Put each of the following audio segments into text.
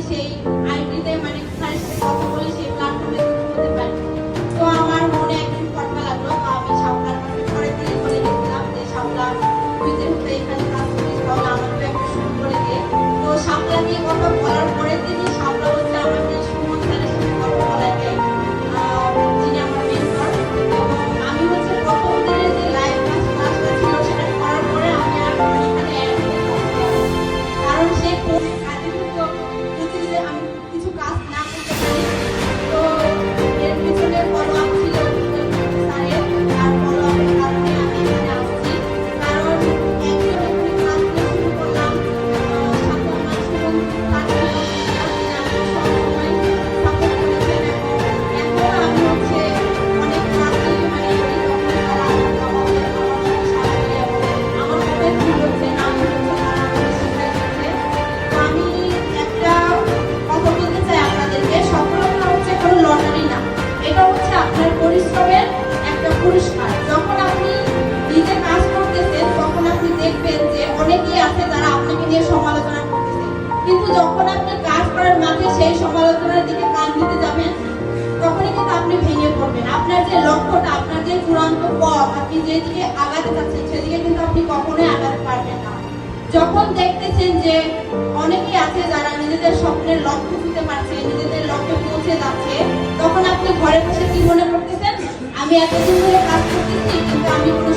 Thank you. অনেকেই আছে তারা আপনাকে নিয়ে সমালোচনা করতেছে কিন্তু যখন আপনি কাজ করার মাঝে সেই সমালোচনার দিকে কান দিতে যাবেন, তখনই কিন্তু আপনি ভেঙে পড়বেন। আপনার যে লক্ষ্যটা, আপনার যে চূড়ান্ত পথ, আপনি যেদিকে আগাতে চাচ্ছেন, সেদিকে কিন্তু আপনি কখনোই আগাতে পারবেন না। যখন দেখতেছেন যে অনেকেই আছে যারা নিজেদের স্বপ্নের লক্ষ্য ছুঁতে পারছে, নিজেদের লক্ষ্যে পৌঁছে যাচ্ছে, তখন আপনি ঘরে বসে কি মনে করতেছেন? আমি এতদিন ধরে কাজ করতেছি, কিন্তু আমি কোনো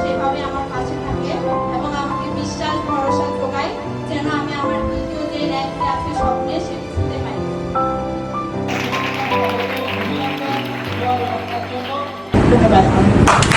সেভাবে আমার কাছে থাকে এবং আমাকে বিশ্বাস, ভরসা যোগায় যেন আমি আমার দ্বিতীয় যে র্যাঙ্কটি আছে স্বপ্নে সে ছুঁতে পারি ধন্যবাদ।